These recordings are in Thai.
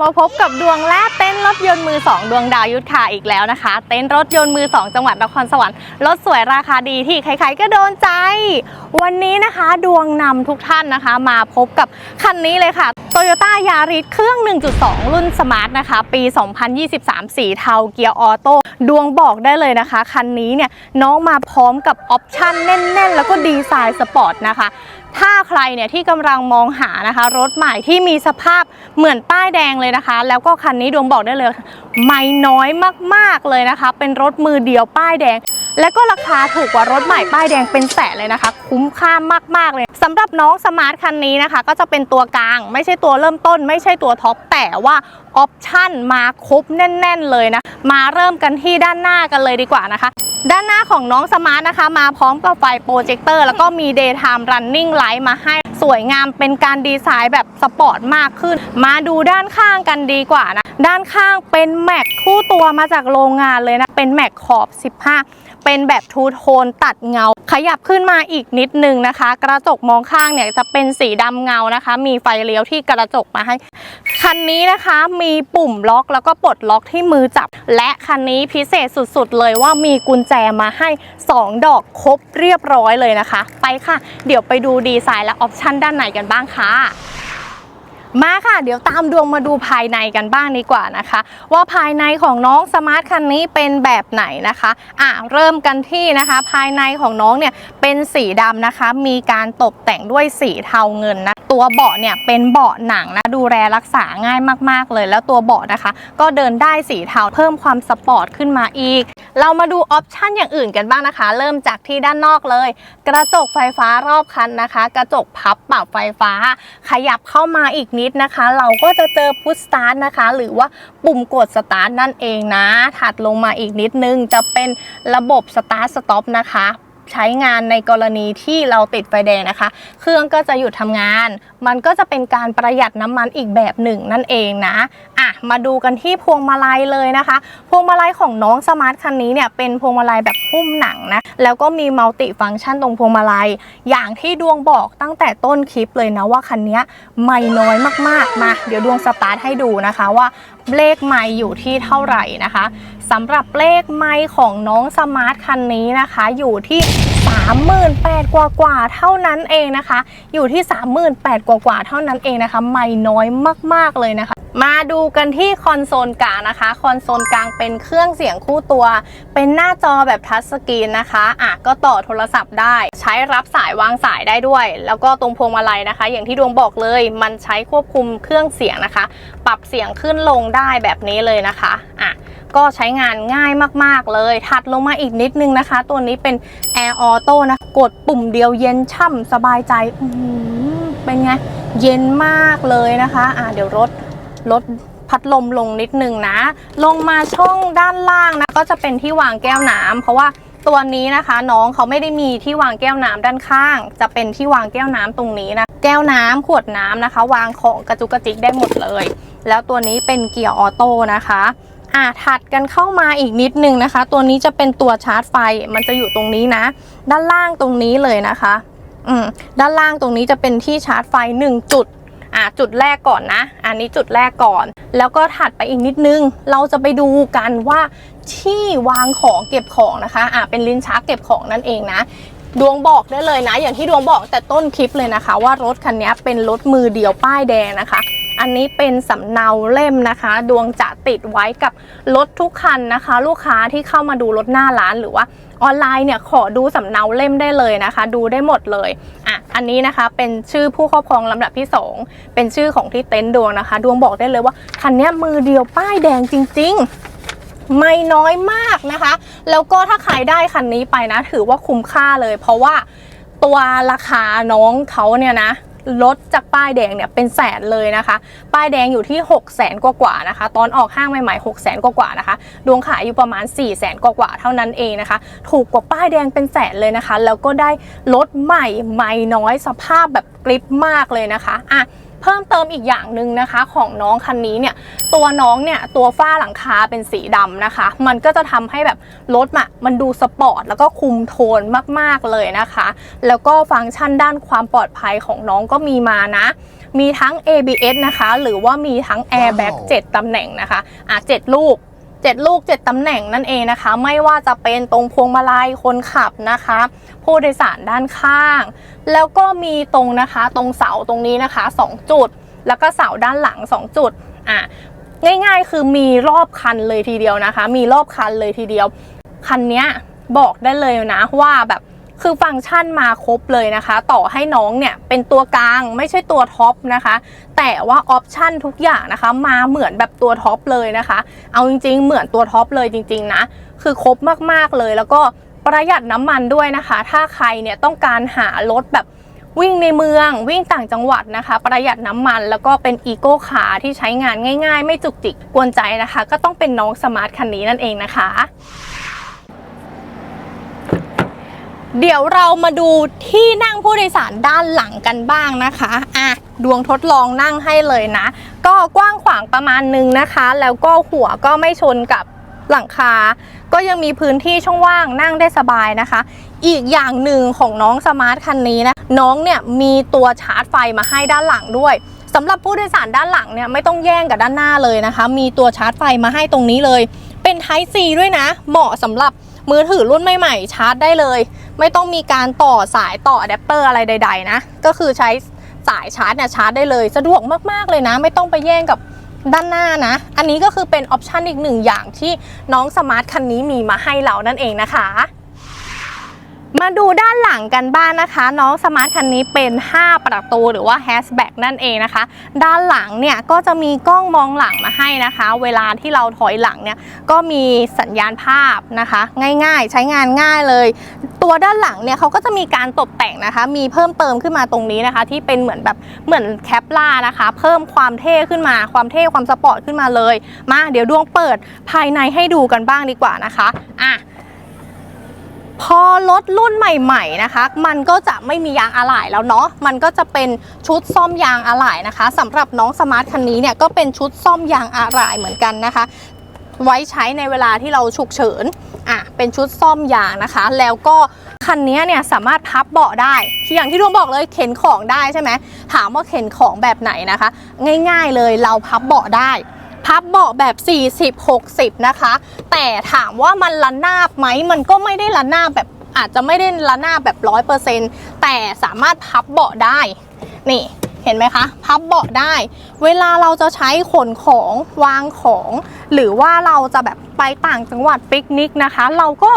มาพบกับดวงแรกเต้นรถยนต์มือ 2 ดวงดาวยุทธาอีกแล้วนะคะ เต้นรถยนต์มือ 2 จังหวัดนครสวรรค์รถสวยราคาดีที่ใครๆก็โดนใจ วันนี้นะคะดวงนำทุกท่านนะคะ มาพบกับคันนี้เลยค่ะ Toyota Yaris เครื่อง 1.2 รุ่นสมาร์ทนะคะ ปี 2023 สีเทาเกียร์ออโต้ดวงบอกได้เลยนะคะ คันนี้เนี่ยน้องมาพร้อมกับออปชั่นแน่น ๆ แล้วก็ดีไซน์สปอร์ตนะคะ ถ้าใครเนี่ยที่กำลังมองหานะคะ รถใหม่ที่มีสภาพเหมือนป้ายแดงเลยนะคะ แล้วก็คันนี้ดวงบอกได้เลย ไม่น้อยมากๆเลยนะคะ เป็นรถมือเดียวป้ายแดง และก็ราคาถูกกว่ารถใหม่ป้ายแดงเป็นแสนเลยนะคะ คุ้มค่ามากๆเลยสำหรับน้องสมาร์ทคันนี้นะคะ ก็จะเป็นตัวกลาง ไม่ใช่ตัวเริ่มต้น ไม่ใช่ตัวท็อปแต่ว่าออปชั่นมาครบแน่น ๆ เลยนะมาเริ่มกันที่ด้านหน้ากันเลยดีกว่านะคะ ด้านหน้าของน้องสมาร์ทนะคะ มาพร้อมกับไฟโปรเจคเตอร์แล้วก็มี Daytime Running Light มาให้สวยงามเป็นการดีไซน์แบบสปอร์ตมากขึ้น มาดูด้านข้างกันดีกว่านะ ด้านข้างเป็นแม็กคู่ตัวมาจากโรงงานเลยนะ เป็นแม็กขอบ 15 เป็นแบบทูโทนตัดเงา ขยับขึ้นมาอีกนิดนึงนะคะ กระจกมองข้างเนี่ยจะเป็นสีดำเงานะคะ มีไฟเลี้ยวที่กระจกมาให้ คันนี้นะคะมีปุ่มล็อกแล้วก็ปลดล็อกที่มือจับ และคันนี้พิเศษสุดๆ เลยว่ามีกุญแจมาให้ 2 ดอกครบเรียบร้อยเลยนะคะ ไปค่ะ เดี๋ยวไปดูดีไซน์และออปชันด้านในกันบ้างค่ะ มาค่ะ เดี๋ยวตามดวงมาดูภายในกันบ้างดีกว่านะคะ ว่าภายในของน้องสมาร์ทคันนี้เป็นแบบไหนนะคะอะเริ่มกันที่นะคะ ภายในของน้องเนี่ยเป็นสีดำนะคะ มีการตกแต่งด้วยสีเทาเงินนะตัวเบาะเนี่ยเป็นเบาะหนังนะดูแลรักษาง่ายมาก ๆ เลย แล้วตัวเบาะนะคะ ก็เดินได้สีเทาเพิ่มความสปอร์ตขึ้นมาอีก เรามาดูออปชันอย่างอื่นกันบ้างนะคะ เริ่มจากที่ด้านนอกเลย กระจกไฟฟ้ารอบคันนะคะ กระจกพับปรับไฟฟ้า ขยับเข้ามาอีกนิดนะคะ เราก็จะเจอพุทสตาร์ทนะคะ หรือว่าปุ่มกดสตาร์ทนั่นเองนะ ถัดลงมาอีกนิดนึงจะเป็นระบบสตาร์ทสต็อปนะคะใช้งานในกรณีที่เราติดไฟแดงนะคะ เครื่องก็จะหยุดทำงาน มันก็จะเป็นการประหยัดน้ำมันอีกแบบหนึ่งนั่นเองนะ อะมาดูกันที่พวงมาลัยเลยนะคะ พวงมาลัยของน้องสมาร์ทคันนี้เนี่ยเป็นพวงมาลัยแบบหุ้มหนังนะแล้วก็มีมัลติฟังก์ชันตรงพวงมาลัย อย่างที่ดวงบอกตั้งแต่ต้นคลิปเลยนะว่าคันนี้ไม่น้อยมากๆมาเดี๋ยวดวงสตาร์ทให้ดูนะคะว่าเลขไม่อยู่ที่เท่าไหร่นะคะสำหรับเลขไม่ของน้องสมาร์ทคันนี้นะคะ อยู่ที่ 38,000กว่ากว่าเท่านั้นเองนะคะ อยู่ที่ 38,000กว่ากว่าเท่านั้นเองนะคะ ไม่น้อยมากๆเลยนะคะ มาดูกันที่คอนโซลกลางนะคะ คอนโซลกลางเป็นเครื่องเสียงคู่ตัว เป็นหน้าจอแบบทัชสกรีนนะคะอะก็ต่อโทรศัพท์ได้ ใช้รับสายวางสายได้ด้วย แล้วก็ตรงพวงมาลัยนะคะ อย่างที่ดวงบอกเลย มันใช้ควบคุมเครื่องเสียงนะคะ ปรับเสียงขึ้นลงได้แบบนี้เลยนะคะอะ ก็ใช้งานง่ายมากๆเลย ถัดลงมาอีกนิดนึงนะคะ ตัวนี้เป็น Air Auto นะ กดปุ่มเดียวเย็นช่ำสบายใจเป็นไง เย็นมากเลยนะคะอะเดี๋ยวลดลดพัดลมลงนิดนึงนะ ลงมาช่องด้านล่างนะ ก็จะเป็นที่วางแก้วน้ำเพราะว่าตัวนี้นะคะ น้องเขาไม่ได้มีที่วางแก้วน้ำด้านข้าง จะเป็นที่วางแก้วน้ำตรงนี้นะ แก้วน้ำขวดน้ำนะคะ วางของกระจุกกระจิกได้หมดเลย แล้วตัวนี้เป็นเกียร์ออโต้นะคะ อะถัดกันเข้ามาอีกนิดนึงนะคะ ตัวนี้จะเป็นตัวชาร์จไฟมันจะอยู่ตรงนี้นะ ด้านล่างตรงนี้เลยนะคะอืมด้านล่างตรงนี้จะเป็นที่ชาร์จไฟ 1 จุดอะจุดแรกก่อนนะ อันนี้จุดแรกก่อน แล้วก็ถัดไปอีกนิดนึง เราจะไปดูกันว่าที่วางของเก็บของนะคะอะเป็นลิ้นชักเก็บของนั่นเองนะ ดวงบอกได้เลยนะ อย่างที่ดวงบอกแต่ต้นคลิปเลยนะคะ ว่ารถคันนี้เป็นรถมือเดียวป้ายแดงนะคะ อันนี้เป็นสำเนาเล่มนะคะ ดวงจะติดไว้กับรถทุกคันนะคะ ลูกค้าที่เข้ามาดูรถหน้าร้านหรือว่าออนไลน์เนี่ยขอดูสำเนาเล่มได้เลยนะคะ ดูได้หมดเลยอะอันนี้นะคะเป็นชื่อผู้ครอบครองลำดับที่ 2 เป็นชื่อของที่เต็นท์ดวงนะคะ ดวงบอกได้เลยว่าคันนี้มือเดียวป้ายแดงจริง ๆไม่น้อยมากนะคะ แล้วก็ถ้าใครได้คันนี้ไปนะ ถือว่าคุ้มค่าเลย เพราะว่าตัวราคาน้องเขาเนี่ยนะ ลดจากป้ายแดงเนี่ยเป็นแสนเลยนะคะ ป้ายแดงอยู่ที่ 6 0แสนกว่าๆนะคะ ตอนออกห้างใหม่ๆ 6 0แสนกว่าๆนะคะ ดวงขายอยู่ประมาณ 4 0แสนกว่าๆเท่านั้นเองนะคะ ถูกกว่าป้ายแดงเป็นแสนเลยนะคะ แล้วก็ได้รถใหม่ใหม่น้อยสภาพแบบกริปมากเลยนะคะอะ เพิ่มเติมอีกอย่างหนึ่งนะคะของน้องคันนี้เนี่ยตัวน้องเนี่ยตัวฝ้าหลังคาเป็นสีดำนะคะ มันก็จะทำให้แบบรถอะมันดูสปอร์ตแล้วก็คุมโทนมากๆเลยนะคะ แล้วก็ฟังก์ชันด้านความปลอดภัยของน้องก็มีมานะ มีทั้ง ABS นะคะ หรือว่ามีทั้ง Airbag ว้าว7ตำแหน่งนะคะอะ7ลูก 7 ลูก 7 ตำแหน่งนั่นเองนะคะ ไม่ว่าจะเป็นตรงพวงมาลัยคนขับนะคะ ผู้โดยสารด้านข้าง แล้วก็มีตรงนะคะตรงเสาตรงนี้นะคะ 2 จุด แล้วก็เสาด้านหลัง 2 จุดอะง่ายๆ คือมีรอบคันเลยทีเดียวนะคะ มีรอบคันเลยทีเดียว คันนี้บอกได้เลยนะว่าแบบ คือฟังก์ชันมาครบเลยนะคะ ต่อให้น้องเนี่ยเป็นตัวกลางไม่ใช่ตัวท็อปนะคะ แต่ว่าออปชันทุกอย่างนะคะ มาเหมือนแบบตัวท็อปเลยนะคะ เอาจริง ๆ เหมือนตัวท็อปเลยจริง ๆ นะ คือครบมากๆเลยแล้วก็ประหยัดน้ำมันด้วยนะคะ ถ้าใครเนี่ยต้องการหารถแบบวิ่งในเมืองวิ่งต่างจังหวัดนะคะ ประหยัดน้ำมันแล้วก็เป็นอีโก้คาที่ใช้งานง่าย ๆ ไม่จุกจิกกวนใจนะคะ ก็ต้องเป็นน้องสมาร์ทคันนี้นั่นเองนะคะ เดี๋ยวเรามาดูที่นั่งผู้โดยสารด้านหลังกันบ้างนะคะอะดวงทดลองนั่งให้เลยนะ ก็กว้างขวางประมาณนึงนะคะ แล้วก็หัวก็ไม่ชนกับหลังคา ก็ยังมีพื้นที่ช่องว่างนั่งได้สบายนะคะ อีกอย่างหนึ่งของน้องสมาร์ทคันนี้นะ น้องเนี่ยมีตัวชาร์จไฟมาให้ด้านหลังด้วยสำหรับผู้โดยสารด้านหลังเนี่ยไม่ต้องแย่งกับด้านหน้าเลยนะคะ มีตัวชาร์จไฟมาให้ตรงนี้เลย เป็น Type C ด้วยนะ เหมาะสำหรับมือถือรุ่นใหม่ๆชาร์จได้เลย ไม่ต้องมีการต่อสายต่ออะแดปเตอร์อะไรใด ๆ นะ ก็คือใช้สายชาร์จเนี่ยชาร์จได้เลยสะดวกมากๆเลยนะ ไม่ต้องไปแย่งกับด้านหน้านะ อันนี้ก็คือเป็นออปชันอีกหนึ่งอย่างที่น้องสมาร์ทคันนี้มีมาให้เรานั่นเองนะคะ มาดูด้านหลังกันบ้างนะคะ น้องสมาร์ทคันนี้เป็น 5 ประตูหรือว่าแฮชแบ็กนั่นเองนะคะ ด้านหลังเนี่ยก็จะมีกล้องมองหลังมาให้นะคะ เวลาที่เราถอยหลังเนี่ยก็มีสัญญาณภาพนะคะ ง่ายๆ ใช้งานง่ายเลย ตัวด้านหลังเนี่ยเขาก็จะมีการตกแต่งนะคะ มีเพิ่มเติมขึ้นมาตรงนี้นะคะ ที่เป็นเหมือนแบบเหมือนแคปล่านะคะ เพิ่มความเท่ขึ้นมาความเท่ความสปอร์ตขึ้นมาเลย มาเดี๋ยวดวงเปิดภายในให้ดูกันบ้างดีกว่านะคะอะ พอรถรุ่นใหม่ๆนะคะ มันก็จะไม่มียางอะไหล่แล้วเนาะมันก็จะเป็นชุดซ่อมยางอะไหล่นะคะสำหรับน้องสมาร์ทคันนี้เนี่ยก็เป็นชุดซ่อมยางอะไหล่เหมือนกันนะคะ ไว้ใช้ในเวลาที่เราฉุกเฉินอะเป็นชุดซ่อมยางนะคะ แล้วก็คันนี้เนี่ยสามารถพับเบาะได้ที่อย่างที่ดวงบอกเลยเข็นของได้ใช่ไหมถามว่าเข็นของแบบไหนนะคะ ง่าย ๆเลยเราพับเบาะได้ พับเบาะแบบ 40 60 นะคะ แต่ถามว่ามันระนาบไหมมันก็ไม่ได้ระนาบแบบอาจจะไม่ได้ระนาบแบบ100%แต่สามารถพับเบาะได้ นี่เห็นไหมคะ พับเบาะได้ เวลาเราจะใช้ขนของวางของ หรือว่าเราจะแบบไปต่างจังหวัดปิกนิกนะคะ เราก็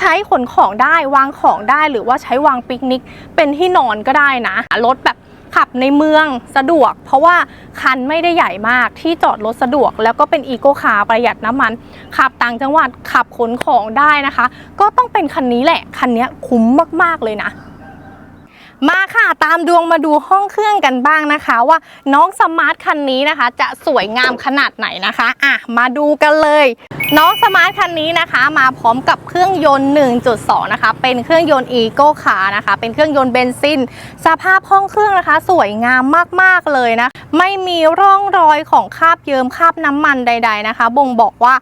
ใช้ขนของได้วางของได้หรือว่าใช้วางปิกนิกเป็นที่นอนก็ได้นะรถแบบ ขับในเมืองสะดวก เพราะว่าคันไม่ได้ใหญ่มากที่จอดรถสะดวก แล้วก็เป็นอีโก้คาร์ประหยัดน้ำมัน ขับต่างจังหวัดขับขนของได้นะคะ ก็ต้องเป็นคันนี้แหละ คันนี้คุ้มมากๆเลยนะ มาค่ะตามดวงมาดูห้องเครื่องกันบ้างนะคะ ว่าน้องสมาร์ทคันนี้นะคะ จะสวยงามขนาดไหนนะคะอะมาดูกันเลย น้องสมาร์ทคันนี้นะคะ มาพร้อมกับเครื่องยนต์ 1.2 นะคะ เป็นเครื่องยนต์อีโก้คานะคะ เป็นเครื่องยนต์เบนซินสภาพห้องเครื่องนะคะ สวยงามมากๆเลยนะไม่มีร่องรอยของคราบเยิ้มคราบน้ำมันใด ๆนะคะ บ่งบอกว่า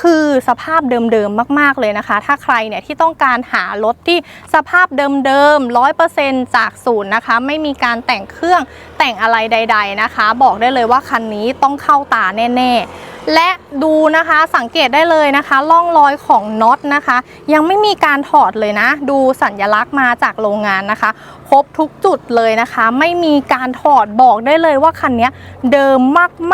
คือสภาพเดิมๆมาก ๆเลยนะคะ ถ้าใครเนี่ยที่ต้องการหารถที่สภาพเดิมๆ100%จากศูนย์นะคะ ไม่มีการแต่งเครื่องแต่งอะไรใด ๆนะคะ บอกได้เลยว่าคันนี้ต้องเข้าตาแน่ ๆ และดูนะคะสังเกตได้เลยนะคะร่องรอยของน็อตนะคะ ยังไม่มีการถอดเลยนะ ดูสัญลักษณ์มาจากโรงงานนะคะ ครบทุกจุดเลยนะคะ ไม่มีการถอดบอกได้เลยว่าคันนี้เดิม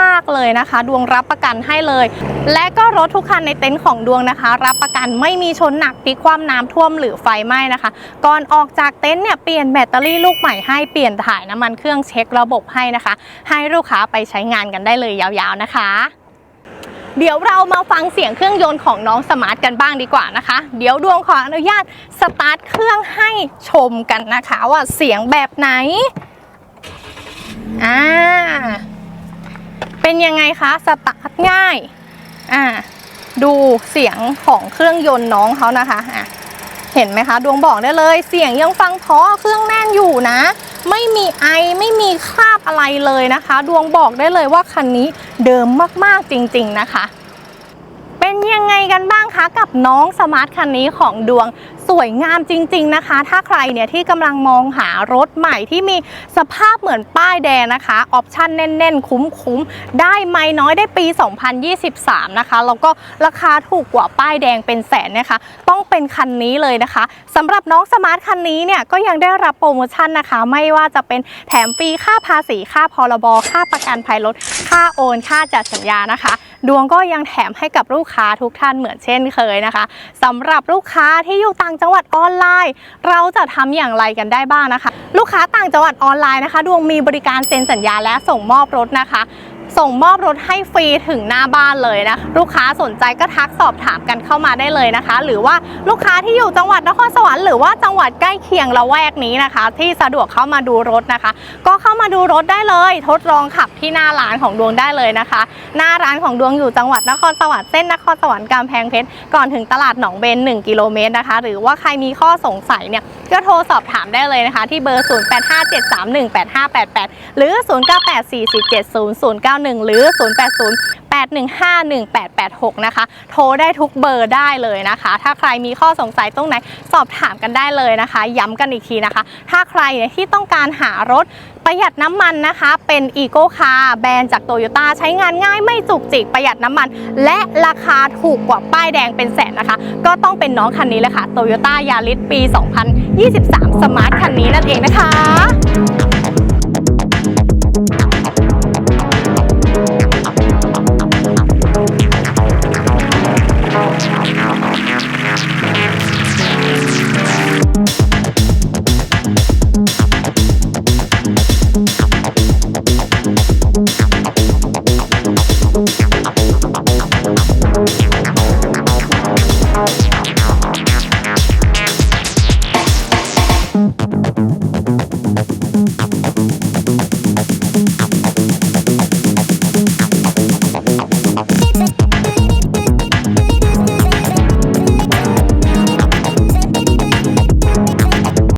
มากๆเลยนะคะ ดวงรับประกันให้เลย และก็รถทุกคันในเต็นท์ของดวงนะคะ รับประกันไม่มีชนหนักพลิกคว่ำน้ำท่วมหรือไฟไหม้นะคะ ก่อนออกจากเต็นท์เนี่ยเปลี่ยนแบตเตอรี่ลูกใหม่ให้เปลี่ยนถ่ายน้ำมันเครื่องเช็คระบบให้นะคะ ให้ลูกค้าไปใช้งานกันได้เลยยาวๆนะคะ เดี๋ยวเรามาฟังเสียงเครื่องยนต์ของน้องสมาร์ทกันบ้างดีกว่านะคะ เดี๋ยวดวงขออนุญาตสตาร์ทเครื่องให้ชมกันนะคะ ว่าเสียงแบบไหนอ่าเป็นยังไงคะสตาร์ทง่ายอ่าดูเสียงของเครื่องยนต์น้องเขานะคะอะเห็นไหมคะ ดวงบอกได้เลย เสียงยังฟังเพราะเครื่องแน่นอยู่นะ ไม่มีไอไม่มีคราบ อะไรเลยนะคะ ดวงบอกได้เลยว่าคันนี้เดิมมากๆจริง ๆนะคะ เป็นยังไงกันบ้างคะกับน้องสมาร์ทคันนี้ของดวง สวยงามจริง ๆนะคะ ถ้าใครเนี่ยที่กำลังมองหารถใหม่ที่มีสภาพเหมือนป้ายแดงนะคะออปชั่นแน่นๆ คุ้มๆ ได้ไม่น้อยได้ปี 2023 นะคะ แล้วก็ราคาถูกกว่าป้ายแดงเป็นแสนนะคะ ต้องเป็นคันนี้เลยนะคะสำหรับน้องสมาร์ทคันนี้เนี่ยก็ยังได้รับโปรโมชั่นนะคะ ไม่ว่าจะเป็นแถมฟรีค่าภาษีค่าพรบค่าประกันภัยรถค่าโอน ค่าจัดสัญญานะคะ ดวงก็ยังแถมให้กับลูกค้าทุกท่านเหมือนเช่นเคยนะคะสำหรับลูกค้าที่อยู่ต่างจังหวัดออนไลน์ เราจะทำอย่างไรกันได้บ้างนะคะ ลูกค้าต่างจังหวัดออนไลน์นะคะ ดวงมีบริการเซ็นสัญญาและส่งมอบรถนะคะ ส่งมอบรถให้ฟรีถึงหน้าบ้านเลยนะ ลูกค้าสนใจก็ทักสอบถามกันเข้ามาได้เลยนะคะ หรือว่าลูกค้าที่อยู่จังหวัดนครสวรรค์หรือว่าจังหวัดใกล้เคียงละแวกนี้นะคะ ที่สะดวกเข้ามาดูรถนะคะ ก็เข้ามาดูรถได้เลย ทดลองขับที่หน้าร้านของดวงได้เลยนะคะ หน้าร้านของดวงอยู่จังหวัดนครสวรรค์เส้นนครสวรรค์กำแพงเพชรก่อนถึงตลาดหนองเบน 1 กิโลเมตรนะคะ หรือว่าใครมีข้อสงสัยเนี่ยก็โทรสอบถามได้เลยนะคะ ที่เบอร์ 0857318588 หรือ0891 หรือ 0808151886 นะคะ โทรได้ทุกเบอร์ได้เลยนะคะ ถ้าใครมีข้อสงสัยตรงไหนสอบถามกันได้เลยนะคะ ย้ำกันอีกทีนะคะ ถ้าใครที่ต้องการหารถประหยัดน้ำมันนะคะ เป็นอีโก้คาร์แบรนด์จากโตโยต้าใช้งานง่ายไม่จุกจิกประหยัดน้ำมัน และราคาถูกกว่าป้ายแดงเป็นแสนนะคะ ก็ต้องเป็นน้องคันนี้เลยค่ะโตโยต้ายาริสปี 2023 สมาร์ทคันนี้นั่นเองนะคะ